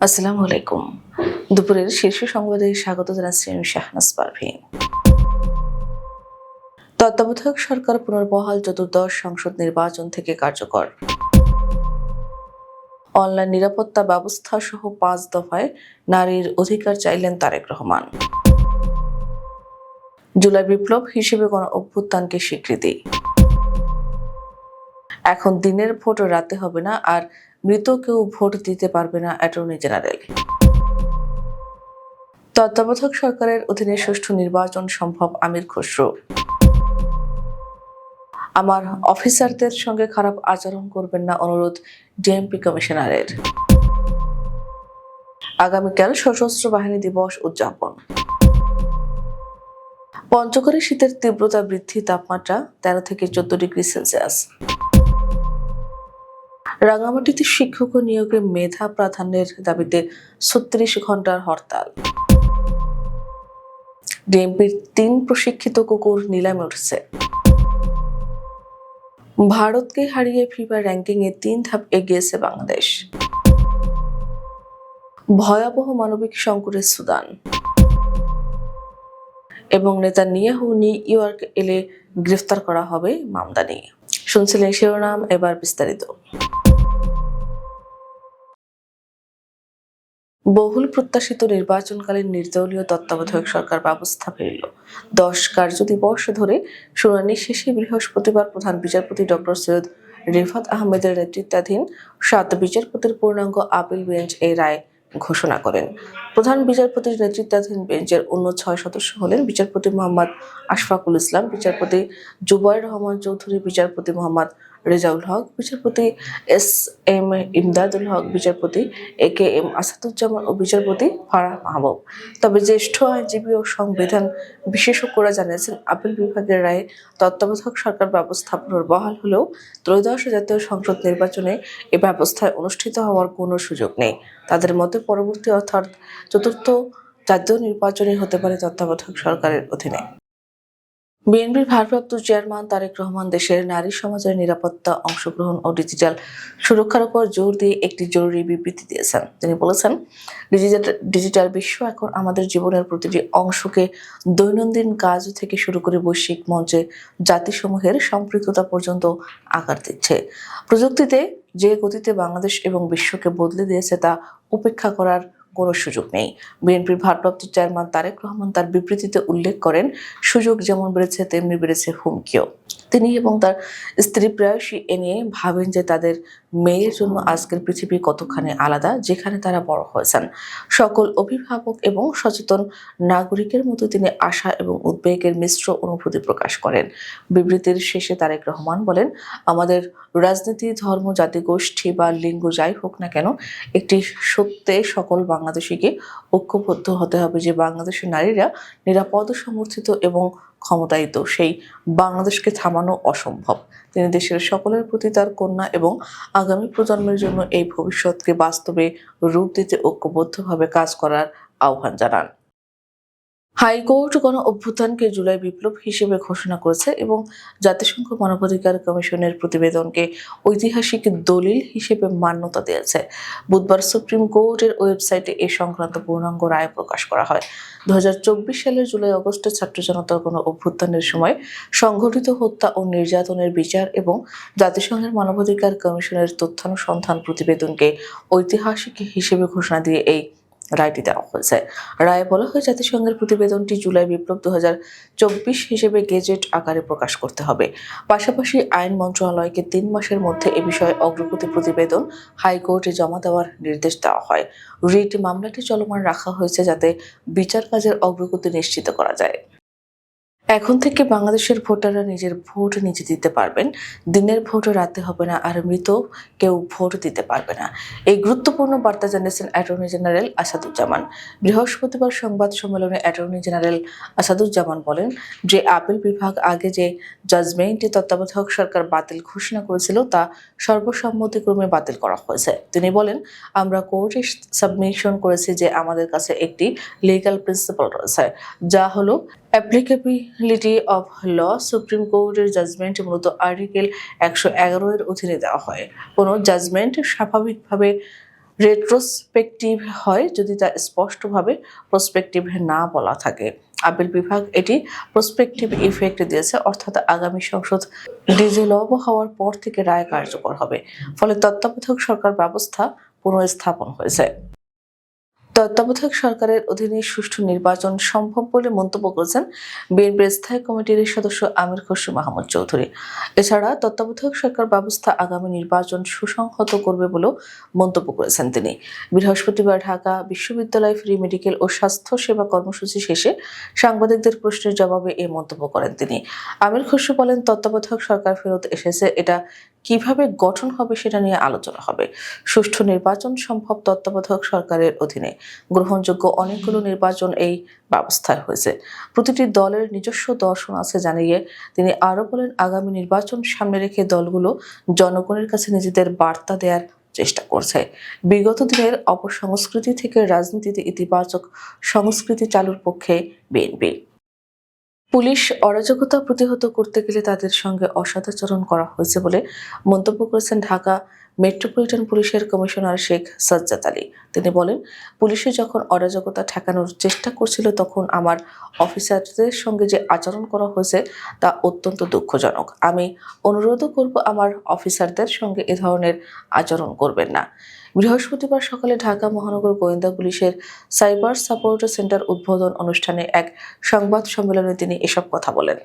আসসালামু আলাইকুম। দুপুরের শীর্ষ সংবাদে স্বাগত জানাচ্ছি আমি শাহনাজ পারভিন তত্ত্বাবধায়ক সরকার পুনর্বহাল চতুর্দশ সংসদ নির্বাচন থেকে কার্যকর। অনলাইন নিরাপত্তা ব্যবস্থা সহ পাঁচ দফায় নারীর অধিকার চাইলেন তারেক রহমান। জুলাই বিপ্লব হিসেবে গণ অভ্যুত্থানকে স্বীকৃতি। এখন দিনের ভোট রাতে হবে না, আর মৃত কেউ ভোট দিতে পারবে না, অ্যাটর্নি জেনারেল। তত্ত্বাবধায়ক সরকারের অধীনে সুষ্ঠু নির্বাচন সম্ভব, আমির খসরু। আমার অফিসারদের সঙ্গে খারাপ আচরণ করবেন না, অনুরোধ ডিএমপি কমিশনারের। আগামীকাল সশস্ত্র বাহিনী দিবস উদযাপন। পঞ্চগড়ে শীতের তীব্রতা বৃদ্ধি, তাপমাত্রা তেরো থেকে চোদ্দ ডিগ্রি সেলসিয়াস। রাঙামাটিতে শিক্ষক নিয়োগে মেধা প্রাধান্যের দাবিতে ছত্রিশ ঘণ্টার হরতাল। ডিএমপির তিন প্রশিক্ষিত কুকুর নিলামে উঠছে। ভারতকে হারিয়ে ফিফা র্যাঙ্কিং এ তিন ধাপ এগিয়েছে বাংলাদেশ। ভয়াবহ মানবিক সংকটের সুদান। এবং নেতা নিয়াহু নিউ ইয়র্ক এলে গ্রেফতার করা হবে মামদানি। শুনছিলেন শিরোনাম, এবার বিস্তারিত। বহুল প্রত্যাশিত নির্বাচনকালীন নির্দলীয় তত্ত্বাবধায়ক সরকার ব্যবস্থা ফিরল। দশ কার্যদিবস ধরে শুনানি শেষে বৃহস্পতিবার প্রধান বিচারপতি ডক্টর সৈয়দ রিফাত আহমেদের নেতৃত্বাধীন সাত বিচারপতির পূর্ণাঙ্গ আপিল বেঞ্চ এই রায় ঘোষণা করেন। প্রধান বিচারপতির নেতৃত্বাধীন বেঞ্চের অন্য ছয় সদস্য হলেন বিচারপতি মোহাম্মদ আশফাকুল ইসলাম, বিচারপতি জুবাইর রহমান চৌধুরী, বিচারপতি মোহাম্মদ রেজাউল হক, বিচারপতি এস এম ইমদাদুল হক, বিচারপতি এ কে এম আসাদুজ্জামান ও বিচারপতি ফারাহ মাহবুব। তবে জ্যেষ্ঠ আইনজীবী ও সংবিধান বিশেষজ্ঞরা জানিয়েছেন, আপিল বিভাগের রায়ে তত্ত্বাবধায়ক সরকার ব্যবস্থা পুনর্বহাল হলেও ত্রয়োদশ জাতীয় সংসদ নির্বাচনে এ ব্যবস্থায় অনুষ্ঠিত হওয়ার কোনো সুযোগ নেই। তাদের মতে, পরবর্তী অর্থাৎ চতুর্থ জাতীয় নির্বাচনে হতে পারে তত্ত্বাবধায়ক সরকারের অধীনে। বিএনপির ভারপ্রাপ্ত চেয়ারম্যান তারেক রহমান দেশের নারী সমাজের নিরাপত্তা অংশগ্রহণ ও ডিজিটাল সুরক্ষার উপর জোর দিয়ে একটি জরুরি বিবৃতি দিয়েছেন। তিনি বলেছেন, ডিজিটাল ডিজিটাল বিশ্ব এখন আমাদের জীবনের প্রতিটি অংশকে দৈনন্দিন কাজ থেকে শুরু করে বৈশ্বিক মঞ্চে, জাতিসমূহের সম্পৃক্ততা পর্যন্ত আকার দিচ্ছে। প্রযুক্তিতে যে গতিতে বাংলাদেশ এবং বিশ্বকে বদলে দিয়েছে তা উপেক্ষা করার কোনো সুযোগ নেই। বিএনপির ভারপ্রাপ্ত চেয়ারম্যান তারেক রহমান তার বিবৃতিতে উল্লেখ করেন, সুযোগ যেমন বেড়েছে, তেমনি বেড়েছে হুমকিও। তিনি এবং তার স্ত্রী প্রায়শই এ নিয়ে ভাবেন যে তাদের মেয়ের জন্য আজকের পৃথিবী কতখানি আলাদা, যেখানে তারা বড় হয়েছেন। সকল অভিভাবক এবং সচেতন নাগরিকের মতো তিনি আশা এবং উদ্বেগের মিশ্র অনুভূতি প্রকাশ করেন। বিবৃতির শেষে তারেক রহমান বলেন, আমাদের রাজনীতি, ধর্ম, জাতিগোষ্ঠী বা লিঙ্গ যাই হোক না কেন, একটি সত্যে সকল বাংলাদেশিকে ঐক্যবদ্ধ হতে হবে যে বাংলাদেশের নারীরা নিরাপদ, সমর্থিত এবং ক্ষমতায়িত, সেই বাংলাদেশকে থামানো অসম্ভব। তিনি দেশের সকলের প্রতি তার কন্যা এবং আগামী প্রজন্মের জন্য এই ভবিষ্যৎকে বাস্তবে রূপ দিতে ঐক্যবদ্ধভাবে কাজ করার আহ্বান জানান। হাইকোর্ট গণ অভ্যুত্থানকে জুলাই বিপ্লব হিসেবে ঘোষণা করেছে এবং জাতিসংঘ মানবাধিকার কমিশনের প্রতিবেদনকে ঐতিহাসিক দলিল হিসেবে মান্যতা দিয়েছে। বুধবার সুপ্রিম কোর্টের ওয়েবসাইটে এ সংক্রান্ত পূর্ণাঙ্গ রায় প্রকাশ করা হয়। দু হাজার চব্বিশ সালের জুলাই আগস্টে ছাত্র জনতার কোনো অভ্যুত্থানের সময় সংঘটিত হত্যা ও নির্যাতনের বিচার এবং জাতিসংঘের মানবাধিকার কমিশনের তথ্যানুসন্ধান প্রতিবেদনকে ঐতিহাসিক হিসেবে ঘোষণা দিয়ে এই রায়টি দেওয়া হয়েছে রায়ে বলা হয়, জাতিসংঘের প্রতিবেদনটি জুলাই বিপ্লব দু হিসেবে গেজেট আকারে প্রকাশ করতে হবে। পাশাপাশি আইন মন্ত্রণালয়কে তিন মাসের মধ্যে এ বিষয়ে অগ্রগতি প্রতিবেদন হাইকোর্টে জমা দেওয়ার নির্দেশ দেওয়া হয়। রিট মামলাটি চলমান রাখা হয়েছে যাতে বিচার কাজের অগ্রগতি নিশ্চিত করা যায়। এখন থেকে বাংলাদেশের ভোটাররা নিজের ভোট নিজে দিতে পারবেন। দিনের ভোট রাতে হবে না, আর মৃত কেউ ভোট দিতে পারবে না। এই গুরুত্বপূর্ণ বার্তা জানিয়েছেন অ্যাটর্নি জেনারেল আসাদুজ্জামান। বৃহস্পতিবার সংবাদ সম্মেলনে অ্যাটর্নি জেনারেল আসাদুজ্জামান বলেন যে, আপিল বিভাগ আগে যে জাজমেন্টে তত্ত্বাবধায়ক সরকার বাতিল ঘোষণা করেছিল, তা সর্বসম্মতিক্রমে বাতিল করা হয়েছে। তিনি বলেন, আমরা কোর্টে সাবমিশন করেছি যে, আমাদের কাছে একটি লিগ্যাল প্রিন্সিপাল রয়েছে, যা হলো অ্যাপ্লিকেবিলিটি অফ ল সুপ্রিম কোর্টের জাজমেন্ট মূলত আর্টিকেল একশো এগারো এর অধীনে দেওয়া হয়। কোনো জাজমেন্ট স্বাভাবিকভাবে রেট্রোস্পেকটিভ হয় যদি তা স্পষ্টভাবে প্রসপেক্টিভ না বলা থাকে। আপিল বিভাগ এটি প্রসপেক্টিভ ইফেক্ট দিয়েছে, অর্থাৎ আগামী সংসদ ডিজেলভ হওয়ার পর থেকে রায় কার্যকর হবে। ফলে তত্ত্বাবধায়ক সরকার ব্যবস্থা পুনঃস্থাপন হয়েছে। তত্ত্বাবধায়ক সরকারের অধীনে সুষ্ঠু নির্বাচন সম্ভব বলে মন্তব্য করেছেন বিএনপির স্থায়ী কমিটির সদস্য আমির খসরু মাহমুদ চৌধুরী। এছাড়া তত্ত্বাবধায়ক সরকার ব্যবস্থা আগামী নির্বাচন সুসংহত করবে বলেও মন্তব্য করেছেন তিনি। বৃহস্পতিবার ঢাকা বিশ্ববিদ্যালয় ফ্রি মেডিকেল ও স্বাস্থ্য সেবা কর্মসূচি শেষে সাংবাদিকদের প্রশ্নের জবাবে এই মন্তব্য করেন তিনি। আমির খসরু বলেন, তত্ত্বাবধায়ক সরকার ফেরত এসেছে, এটা কীভাবে গঠন হবে সেটা নিয়ে আলোচনা হবে। সুষ্ঠু নির্বাচন সম্ভব তত্ত্বাবধায়ক সরকারের অধীনে। গ্রহণযোগ্য অনেকগুলো নির্বাচন এই ব্যবস্থায় হয়েছে। প্রতিটি দলের নিজস্ব দর্শন আছে জানিয়ে তিনি আরও বলেন, আগামী নির্বাচন সামনে রেখে দলগুলো জনগণের কাছে নিজেদের বার্তা দেওয়ার চেষ্টা করছে। বিগত দিনের অপসংস্কৃতি থেকে রাজনীতিতে ইতিবাচক সংস্কৃতি চালুর পক্ষে বিএনপি। পুলিশ অরাজকতা প্রতিহত করতে গেলে তাদের সঙ্গে অসদাচরণ করা হয়েছে বলে মন্তব্য করেছেন ঢাকা মেট্রোপলিটন পুলিশের কমিশনার শেখ সাজ্জাদ আলী। তিনি বলেন, পুলিশে যখন অরাজকতা ঠেকানোর চেষ্টা করছিল, তখন আমার অফিসারদের সঙ্গে যে আচরণ করা হয়েছে, তা অত্যন্ত দুঃখজনক। আমি অনুরোধও করব আমার অফিসারদের সঙ্গে এ ধরনের আচরণ করবেন না। বৃহস্পতিবার সকালে ঢাকা মহানগর গোয়েন্দা পুলিশের সাইবার সাপোর্ট সেন্টার উদ্বোধন অনুষ্ঠানে এক সংবাদ সম্মেলনে তিনি এসব কথা বলেন।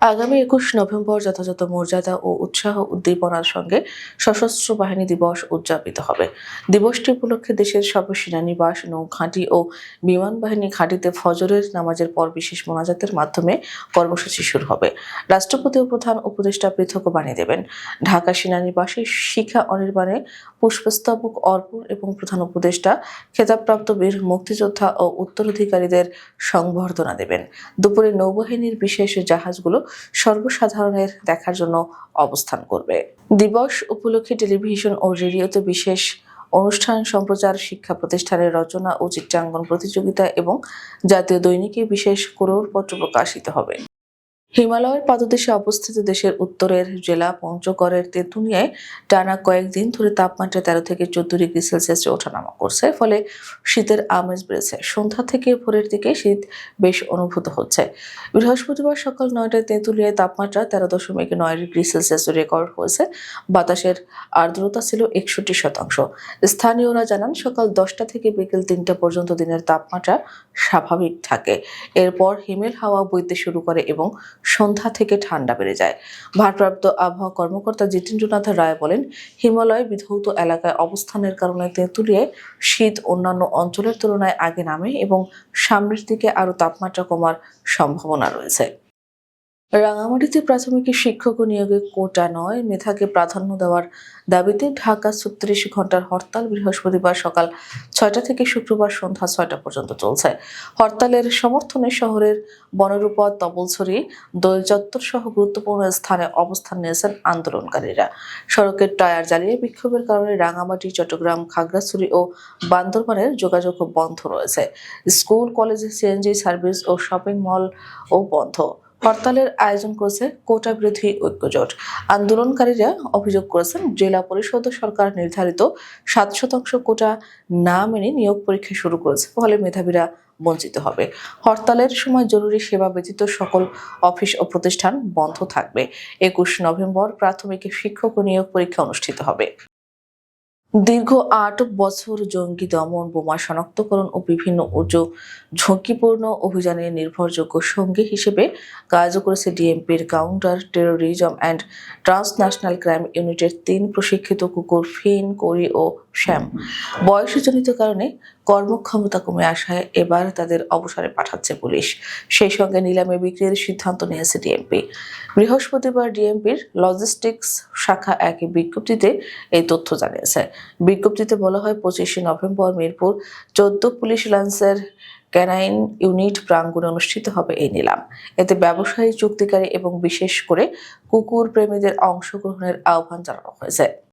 আগামী একুশ নভেম্বর যথাযথ মর্যাদা ও উৎসাহ উদ্দীপনার সঙ্গে সশস্ত্র বাহিনী দিবস উদযাপিত হবে। দিবসটি উপলক্ষে দেশের সব সেনানিবাস নৌঘাঁটি ও বিমান বাহিনী ঘাঁটিতে ফজরের নামাজের পর বিশেষ মোনাজাতের মাধ্যমে কর্মসূচি শুরু হবে। রাষ্ট্রপতি ও প্রধান উপদেষ্টা পৃথক বাণী দেবেন। ঢাকা সেনানিবাসে শিখা অনির্বাণে পুষ্পস্তবক অর্পণ এবং প্রধান উপদেষ্টা খেতাবপ্রাপ্ত বীর মুক্তিযোদ্ধা ও উত্তরাধিকারীদের সংবর্ধনা দেবেন। দুপুরে নৌবাহিনীর বিশেষ জাহাজগুলো সর্বসাধারণের দেখার জন্য অবস্থান করবে। দিবস উপলক্ষে টেলিভিশন ও রেডিওতে বিশেষ অনুষ্ঠান, সম্প্রচার, শিক্ষা প্রতিষ্ঠানের রচনা ও চিত্রাঙ্কন প্রতিযোগিতা এবং জাতীয় দৈনিকে বিশেষ করোড়পত্র প্রকাশিত হবে। হিমালয়ের পাদদেশে অবস্থিত দেশের উত্তরের জেলা পঞ্চগড়ের তেঁতুলিয়ায় টানা কয়েকদিন ধরে তাপমাত্রা তেরো থেকে চোদ্দ ডিগ্রি সেলসিয়াসে ওঠানামা করছে। ফলে শীতের আমেজ বেড়েছে। সন্ধ্যা থেকে ভোরের দিকে শীত বেশ অনুভূত হচ্ছে। বৃহস্পতিবার সকাল নয়টায় তেঁতুলিয়ায় তাপমাত্রা তেরো দশমিক নয় ডিগ্রি সেলসিয়াস রেকর্ড হয়েছে। বাতাসের আর্দ্রতা ছিল একষট্টি শতাংশ। স্থানীয়রা জানান, সকাল দশটা থেকে বিকেল তিনটা পর্যন্ত দিনের তাপমাত্রা স্বাভাবিক থাকে। এরপর হিমেল হাওয়া বইতে শুরু করে এবং সন্ধ্যা থেকে ঠান্ডা বেড়ে যায়। ভারপ্রাপ্ত আবহাওয়া কর্মকর্তা জিতেন্দ্রনাথ রায় বলেন, হিমালয় বিধৌত এলাকায় অবস্থানের কারণে তেঁতুলিয়ায় শীত অন্যান্য অঞ্চলের তুলনায় আগে নামে এবং সামনের দিকে আরও তাপমাত্রা কমার সম্ভাবনা রয়েছে। রাঙামাটিতে প্রাথমিক শিক্ষক নিয়োগে কোটা নয়। মেধাকে প্রাধান্য দেওয়ার দাবিতে ঢাকা ছত্রিশ ঘণ্টার হরতাল বৃহস্পতিবার সকাল ছয়টা থেকে শুক্রবার সন্ধ্যা ছয়টা পর্যন্ত চলছে। হরতালের সমর্থনে শহরের বনরূপা তবলছড়ি দোল চত্বর সহ গুরুত্বপূর্ণ স্থানে অবস্থান নিয়েছেন আন্দোলনকারীরা। সড়কের টায়ার জ্বালিয়ে বিক্ষোভের কারণে রাঙামাটি, চট্টগ্রাম, খাগড়াছড়ি ও বান্দরবানের যোগাযোগ বন্ধ রয়েছে। স্কুল, কলেজ, সিএনজি সার্ভিস ও শপিং মল ও বন্ধ। হরতালের আয়োজন করেছে কোটা বিরোধী ঐক্যজোট। আন্দোলনকারীরা অভিযোগ করেছেন, জেলা পরিষদ সরকার নির্ধারিত সাত শতাংশ কোটা না মেনে নিয়োগ পরীক্ষা শুরু করেছে, ফলে মেধাবীরা বঞ্চিত হবে। হরতালের সময় জরুরি সেবা ব্যতীত সকল অফিস ও প্রতিষ্ঠান বন্ধ থাকবে। একুশ নভেম্বর প্রাথমিক শিক্ষক নিয়োগ পরীক্ষা অনুষ্ঠিত হবে। দীর্ঘ আট বছর জঙ্গি দমন বোমা শনাক্তকরণ ও বিভিন্ন উঁচু ঝুঁকিপূর্ণ অভিযানে নির্ভরযোগ্য সঙ্গী হিসেবে কাজ করেছে ডিএমপির counter terrorism and transnational crime ইউনিটের তিন প্রশিক্ষিত কুকুর ফিন, করি ও শ্যাম। বয়সজনিত কারণে কর্মক্ষমতা কমে আসায় এবার তাদের অবসরে পাঠাচ্ছে পুলিশ। সেই সঙ্গে নিলামে বিক্রির সিদ্ধান্ত নিয়েছে ডিএমপি বৃহস্পতিবার ডিএমপির লজিস্টিক্স শাখা এক বিজ্ঞপ্তিতে এই তথ্য জানিয়েছে। বিজ্ঞপ্তিতে বলা হয়, পঁচিশে নভেম্বর মিরপুর চোদ্দ পুলিশ লান্সের ক্যানাইন ইউনিট প্রাঙ্গণে অনুষ্ঠিত হবে এই নিলাম। এতে ব্যবসায়ী, চুক্তিকারী এবং বিশেষ করে কুকুর প্রেমীদের অংশগ্রহণের আহ্বান জানানো হয়েছে।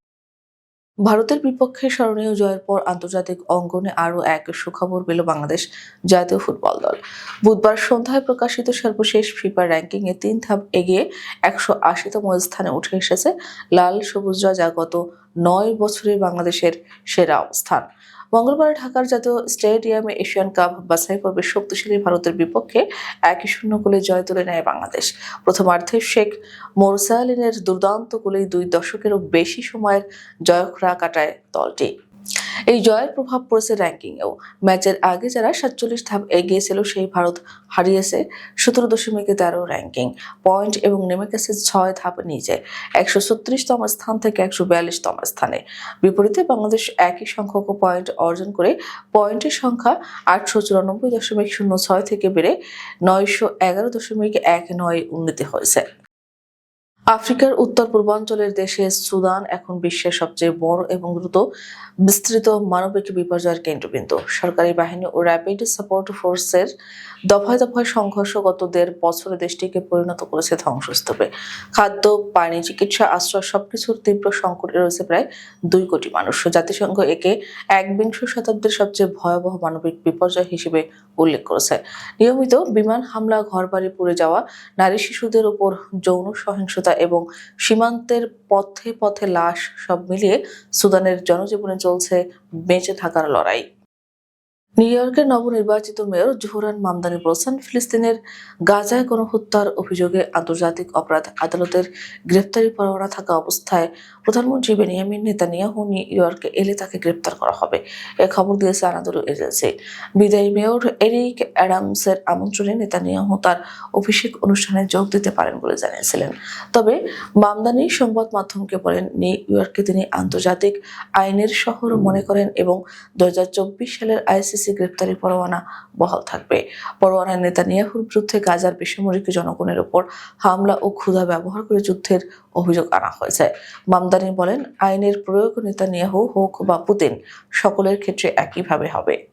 ভারতের বিপক্ষে স্মরণীয় জয়ের পর আন্তর্জাতিক অঙ্গনে আরও এক সুখবর পেল বাংলাদেশ জাতীয় ফুটবল দল। বুধবার সন্ধ্যায় প্রকাশিত সর্বশেষ ফিফা র্যাঙ্কিংয়ে তিন ধাপ এগিয়ে একশো আশিতম স্থানে উঠে এসেছে লাল সবুজরা যা গত নয় বছরে বাংলাদেশের সেরা অবস্থান। মঙ্গলবার ঢাকার জাতীয় স্টেডিয়ামে এশিয়ান কাপ বাছাই পর্বে শক্তিশালী ভারতের বিপক্ষে একই শূন্য গোলে জয় তুলে নেয় বাংলাদেশ। প্রথমার্ধে শেখ মোরসালিনের দুর্দান্ত গোলেই দুই দশকেরও বেশি সময়ের জয়খরা কাটায় দলটি। এই জয়ের প্রভাব পড়েছে র্যাঙ্কিংয়েও। ম্যাচের আগে যারা সাতচল্লিশ ধাপ এগিয়ে ছিল সেই ভারত হারিয়েছে সতেরো দশমিক তেরো র্যাঙ্কিং। পয়েন্ট এবং নেমে গেছে ছয় ধাপ নিচে, একশো ছত্রিশতম স্থান থেকে একশো বিয়াল্লিশতম স্থানে। বিপরীতে বাংলাদেশ একই সংখ্যক পয়েন্ট অর্জন করে পয়েন্টের সংখ্যা আটশো চুরানব্বই দশমিক শূন্য ছয় থেকে বেড়ে নয়শো এগারো দশমিক এক নয় উন্নতি হয়েছে। আফ্রিকার উত্তর পূর্বাঞ্চলের দেশে সুদান এখন বিশ্বের সবচেয়ে বড় এবং দ্রুত বিস্তৃত মানবিক বিপর্যয়ের কেন্দ্রবিন্দু। সরকারি বাহিনী ও র্যাপিড সাপোর্ট ফোর্সের দফায় দফায় সংঘর্ষ গত দেড় বছরে দেশটিকে পরিণত করেছে ধ্বংসস্তূপে। খাদ্য, পানি, চিকিৎসা, আশ্রয় সবকিছুর তীব্র সংকটে রয়েছে প্রায় দুই কোটি মানুষ। জাতিসংঘ একে একবিংশ শতাব্দীর সবচেয়ে ভয়াবহ মানবিক বিপর্যয় হিসেবে উল্লেখ করেছে। নিয়মিত বিমান হামলা, ঘরবাড়ি পুড়ে যাওয়া, নারী শিশুদের উপর যৌন সহিংসতা এবং সীমান্তের পথে পথে লাশ সব মিলিয়ে সুদানের জনজীবনে চলছে বেঁচে থাকার লড়াই। নিউ ইয়র্কের নবনির্বাচিত মেয়র জোহরান মামদানি বলছেন, ফিলিস্তিনের গাজায় গণহত্যার অভিযোগে আন্তর্জাতিক অপরাধ আদালতের গ্রেপ্তারি পরোয়ানা থাকা অবস্থায় প্রধানমন্ত্রী বেনিয়ামিন নেতানিয়াহু নিউ ইয়র্কে এলে তাকে গ্রেপ্তার করা হবে। এ খবর দিয়েছে আনাদুলু এজেন্সি। বিদায়ী মেয়র এরিক অ্যাডামসের আমন্ত্রণে নেতানিয়াহু তার অভিষেক অনুষ্ঠানে যোগ দিতে পারেন বলে জানিয়েছিলেন। তবে মামদানি সংবাদ মাধ্যমকে বলেন, নিউ ইয়র্কে তিনি আন্তর্জাতিক আইনের শহর মনে করেন এবং দু হাজার চব্বিশ সালের আইসিসি গ্রেপ্তারি পরোয়ানা বহাল থাকবে। পরোয়ানা নেতানিয়াহুর বিরুদ্ধে গাজার বেসামরিক জনগণের ওপর হামলা ও ক্ষুধা ব্যবহার করে যুদ্ধের অভিযোগ আনা হয়েছে। মামদানি বলেন, আইনের প্রয়োগ নেতানিয়াহু, হোক বা পুতিন, সকলের ক্ষেত্রে একইভাবে হবে।